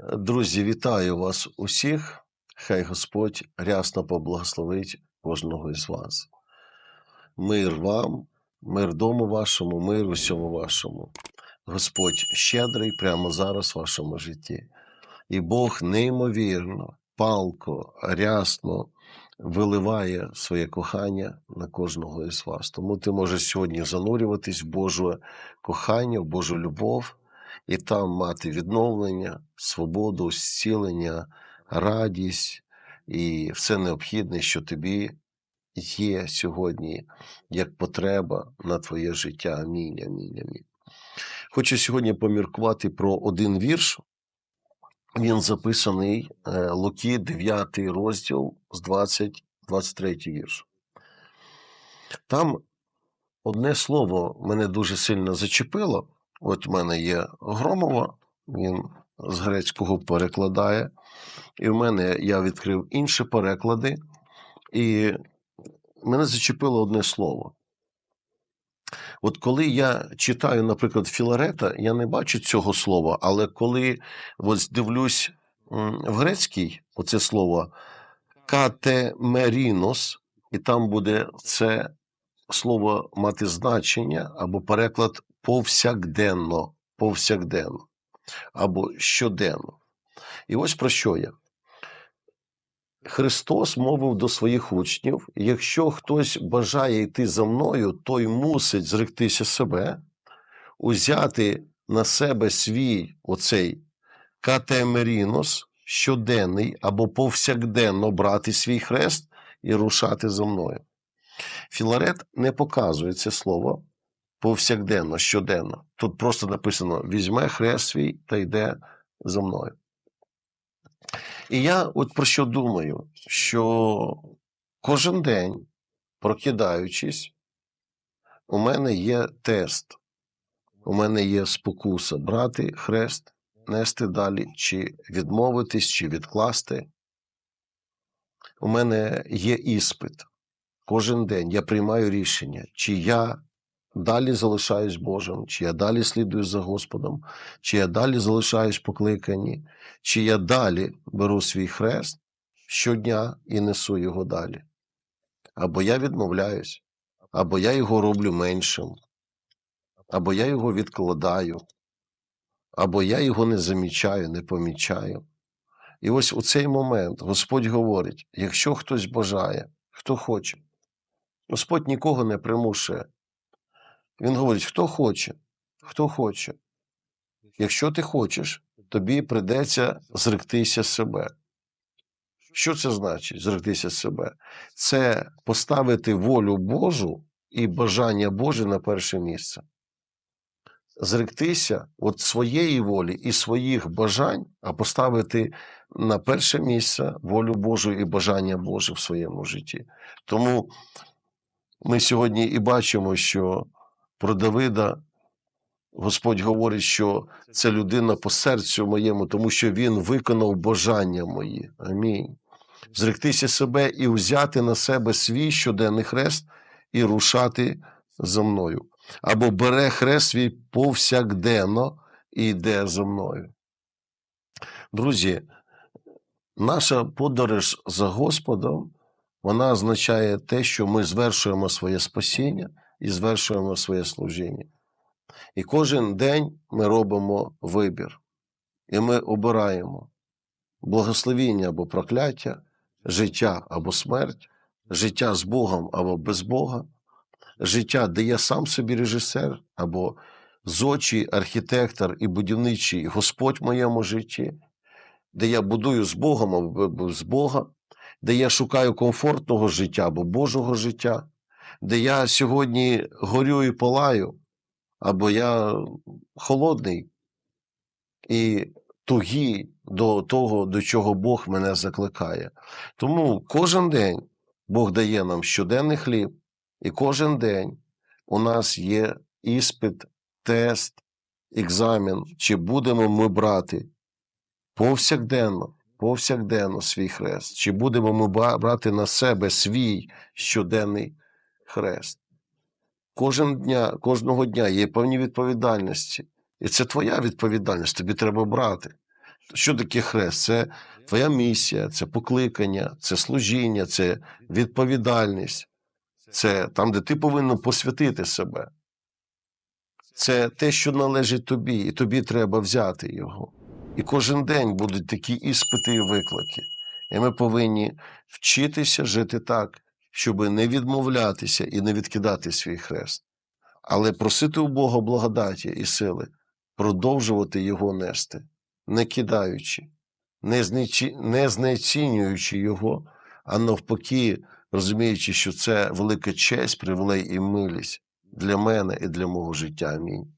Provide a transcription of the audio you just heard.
Друзі, вітаю вас усіх. Хай Господь рясно поблагословить кожного із вас. Мир вам, мир дому вашому, мир усьому вашому. Господь щедрий прямо зараз в вашому житті. І Бог неймовірно, палко, рясно виливає своє кохання на кожного із вас. Тому ти можеш сьогодні занурюватись в Боже кохання, в Божу любов і там мати відновлення, свободу, зцілення, радість і все необхідне, що тобі є сьогодні як потреба на твоє життя. Амінь, амінь, амінь. Хочу сьогодні поміркувати про один вірш. Він записаний е, Луки, 9 розділ з 20, 23 вірш. Там одне слово мене дуже сильно зачепило. От в мене є Громова, він з грецького перекладає. І в мене я відкрив інші переклади, і мене зачепило одне слово. От коли я читаю, наприклад, Філарета, я не бачу цього слова, але коли от дивлюсь в грецький, оце слово катемерінос, і там буде це слово мати значення або переклад повсякденно, повсякденно або щоденно. І ось про що я. Христос мовив до своїх учнів: якщо хтось бажає йти за мною, той мусить зректися себе, узяти на себе свій оцей катемерінос, щоденний або повсякденно брати свій хрест і рушати за мною. Філарет не показує це слово повсякденно, щоденно. Тут просто написано: візьме хрест свій та йде за мною. І я от про що думаю, що кожен день, прокидаючись, у мене є тест, у мене є спокуса брати хрест, нести далі, чи відмовитись, чи відкласти. У мене є іспит. Кожен день я приймаю рішення, чи я далі залишаюсь Божим, чи я далі слідую за Господом, чи я далі залишаюсь покликані, чи я далі беру свій хрест щодня і несу його далі. Або я відмовляюсь, або я його роблю меншим, або я його відкладаю, або я його не замічаю, не помічаю. І ось у цей момент Господь говорить: якщо хтось бажає, хто хоче, Господь нікого не примушує. Він говорить: хто хоче, хто хоче. Якщо ти хочеш, тобі прийдеться зректися себе. Що це значить зректися себе? Це поставити волю Божу і бажання Боже на перше місце. Зректися від своєї волі і своїх бажань, а поставити на перше місце волю Божу і бажання Боже в своєму житті. Тому ми сьогодні і бачимо, що про Давида Господь говорить, що це людина по серцю моєму, тому що він виконав бажання мої. Амінь. Зректися себе і взяти на себе свій щоденний хрест і рушати за мною. Або бере хрест свій повсякденно і йде за мною. Друзі, наша подорож за Господом вона означає те, що ми звершуємо своє спасіння і звершуємо своє служіння. І кожен день ми робимо вибір, і ми обираємо благословіння або прокляття, життя або смерть, життя з Богом або без Бога, життя, де я сам собі режисер, або зодчий архітектор і будівничий Господь в моєму житті, де я будую з Богом або без Бога, де я шукаю комфортного життя або Божого життя, де я сьогодні горю і палаю, або я холодний і тугий до того, до чого Бог мене закликає. Тому кожен день Бог дає нам щоденний хліб, і кожен день у нас є іспит, тест, екзамен, чи будемо ми брати повсякденно, повсякденно свій хрест, чи будемо ми брати на себе свій щоденний хрест. Кожен дня, кожного дня є певні відповідальності. І це твоя відповідальність, тобі треба брати. Що таке хрест? Це твоя місія, це покликання, це служіння, це відповідальність, це там, де ти повинен посвятити себе. Це те, що належить тобі, і тобі треба взяти його. І кожен день будуть такі іспити і виклики. І ми повинні вчитися жити так, щоб не відмовлятися і не відкидати свій хрест, але просити у Бога благодаті і сили продовжувати його нести, не кидаючи, не, знечі... не знецінюючи його, а навпаки, розуміючи, що це велика честь, привілей і милість для мене і для мого життя. Амінь.